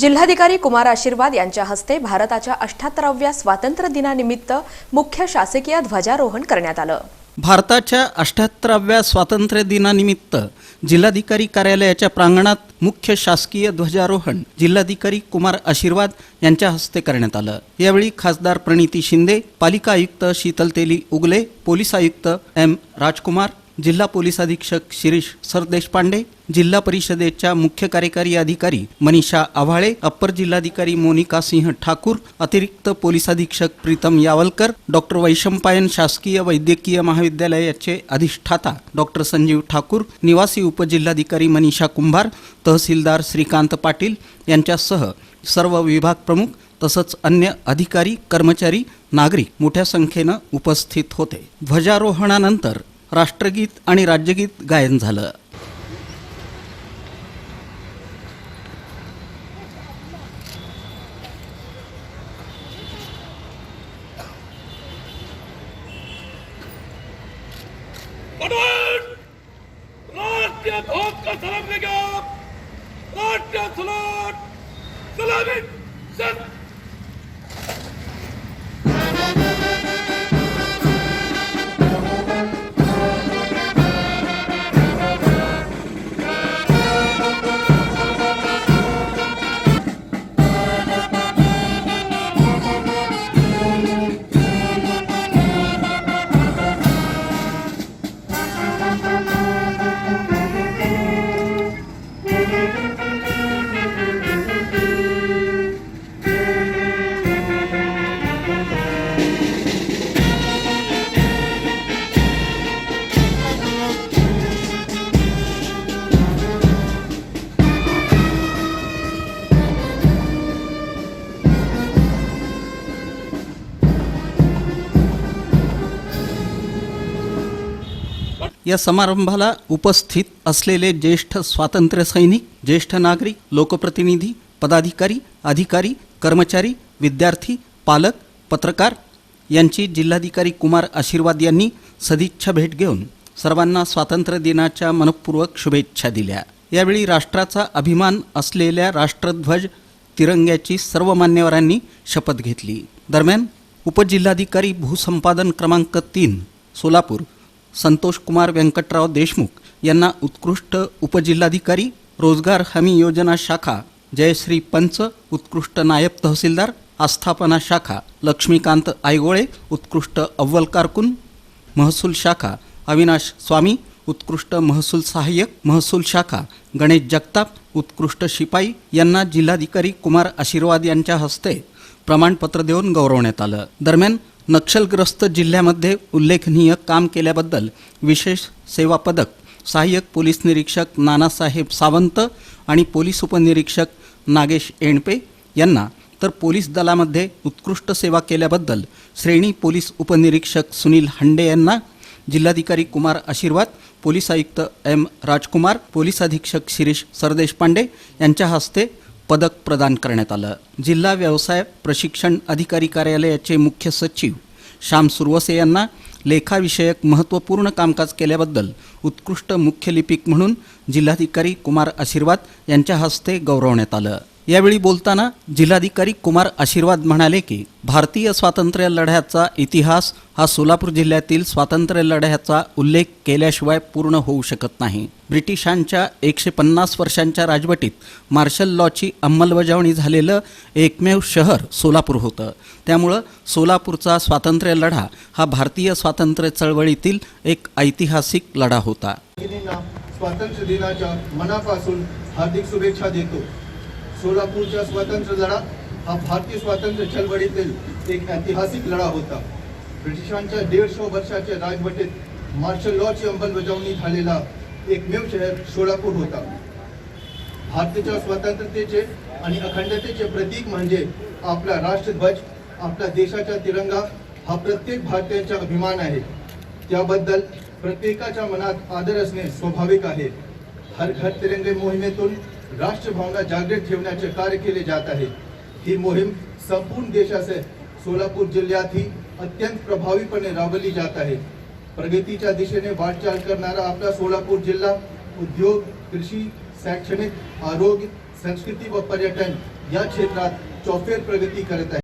जिल्हाधिकारी कुमार आशीर्वाद यांच्या हस्ते भारताच्या अठ्याहत्तराव्या स्वातंत्र्य दिनानिमित्त मुख्य शासकीय ध्वजारोहण करण्यात आलं. भारताच्या अठ्याहत्तराव्या स्वातंत्र्य दिनानिमित्त जिल्हाधिकारी कार्यालयाच्या प्रांगणात मुख्य शासकीय ध्वजारोहण जिल्हाधिकारी कुमार आशीर्वाद यांच्या हस्ते करण्यात आलं. यावेळी खासदार प्रणिती शिंदे पालिका आयुक्त शीतल तेली उगले पोलीस आयुक्त एम राजकुमार जिल्हा पोलीस अधीक्षक शिरीष सरदेशपांडे जिल्हा परिषदेच्या मुख्य कार्यकारी अधिकारी मनीषा आव्हाळे अप्पर जिल्हाधिकारी मोनिका सिंह ठाकूर अतिरिक्त पोलीस अधीक्षक प्रीतम यावलकर डॉक्टर वैशंपायन शासकीय वैद्यकीय महाविद्यालयाचे अधिष्ठाता डॉक्टर संजीव ठाकूर निवासी उपजिल्हाधिकारी मनीषा कुंभार तहसीलदार श्रीकांत पाटील यांच्यासह सर्व विभाग प्रमुख तसंच अन्य अधिकारी कर्मचारी नागरिक मोठ्या संख्येनं उपस्थित होते. ध्वजारोहणानंतर राष्ट्रगीत आणि राज्यगीत गायन झालं. कठोर! राष्ट्रीय ध्वज का सलाम लेगा राष्ट्रीय सलाम! सलामी! या समारंभाला उपस्थित असलेले ज्येष्ठ स्वातंत्र्य सैनिक ज्येष्ठ नागरिक लोकप्रतिनिधी पदाधिकारी अधिकारी कर्मचारी विद्यार्थी पालक पत्रकार यांची जिल्हाधिकारी कुमार आशीर्वाद यांनी सदिच्छा भेट घेऊन सर्वांना स्वातंत्र्य दिनाच्या मनपूर्वक शुभेच्छा दिल्या. यावेळी राष्ट्राचा अभिमान असलेल्या राष्ट्रध्वज तिरंग्याची सर्व मान्यवरांनी शपथ घेतली. दरम्यान उपजिल्हाधिकारी भूसंपादन क्रमांक तीन सोलापूर संतोष कुमार व्यंकटराव देशमुख यांना उत्कृष्ट उपजिल्हाधिकारी रोजगार हमी योजना शाखा जयश्री पंच उत्कृष्ट नायब तहसीलदार आस्थापना शाखा लक्ष्मीकांत आयगोळे उत्कृष्ट अव्वल कारकून महसूल शाखा अविनाश स्वामी उत्कृष्ट महसूल सहाय्यक महसूल शाखा गणेश जगताप उत्कृष्ट शिपाई यांना जिल्हाधिकारी कुमार आशीर्वाद यांच्या हस्ते प्रमाणपत्र देऊन गौरवण्यात आलं. दरम्यान नक्षलग्रस्त जिल्ह्यामध्ये उल्लेखनीय काम केल्याबद्दल विशेष सेवा पदक सहाय्यक पोलीस निरीक्षक नानासाहेब सावंत आणि पोलीस उपनिरीक्षक नागेश एणपे यांना तर पोलीस दलामध्ये उत्कृष्ट सेवा केल्याबद्दल श्रेणी पोलीस उपनिरीक्षक सुनील हंडे यांना जिल्हाधिकारी कुमार आशीर्वाद पोलीस आयुक्त एम राजकुमार पोलीस अधीक्षक शिरीष सरदेशपांडे यांच्या हस्ते पदक प्रदान करण्यात आलं. जिल्हा व्यवसाय प्रशिक्षण अधिकारी कार्यालयाचे मुख्य सचिव श्याम सुरवसे यांना लेखाविषयक महत्त्वपूर्ण कामकाज केल्याबद्दल उत्कृष्ट मुख्य लिपिक म्हणून जिल्हाधिकारी कुमार आशीर्वाद यांच्या हस्ते गौरवण्यात आलं. यावेळी बोलताना जिल्हाधिकारी कुमार आशीर्वाद म्हणाले की भारतीय स्वातंत्र्य लढ्याचा इतिहास हा सोलापूर जिल्ह्यातील स्वातंत्र्य लढ्याचा उल्लेख केल्याशिवाय पूर्ण होऊ शकत नाही. ब्रिटिशांच्या एकशे पन्नास वर्षांच्या राजवटीत मार्शल लॉची अंमलबजावणी झालेलं एकमेव शहर सोलापूर होतं. त्यामुळं सोलापूरचा स्वातंत्र्य लढा हा भारतीय स्वातंत्र्य चळवळीतील एक ऐतिहासिक लढा होता. स्वातंत्र्य दिनाच्या मनापासून हार्दिक शुभेच्छा देतो. सोलापूरचा स्वातंत्र्य लढा हा भारतीय स्वातंत्र्य चळवळीतील एक ऐतिहासिक लढा होता. ब्रिटिशांच्या दीडशे वर्षाच्या राजवटीत मार्शल लॉची अंमलबजावणी झालेला एकमेव शहर सोलापूर होता. भारताच्या स्वातंत्र्यतेचे आणि अखंडतेचे प्रतीक म्हणजे आपला राष्ट्रध्वज आपला देशाचा तिरंगा हा प्रत्येक भारतीयांचा अभिमान आहे. त्याबद्दल प्रत्येकाच्या मनात आदर असणे स्वाभाविक आहे. हर घर तिरंगे मोहिमेतून राष्ट्रभावना जागृत ठेवण्याचे कार्य केले जात आहे. ही मोहीम संपूर्ण देशाचे सोलापूर जिल्ह्यातही अत्यंत प्रभावीपणे राबवली जात आहे. प्रगतीच्या दिशेने वाटचाल करणारा आपला सोलापूर जिल्हा उद्योग कृषी शैक्षणिक आरोग्य संस्कृती व पर्यटन या क्षेत्रात चौफेर प्रगती करत आहे.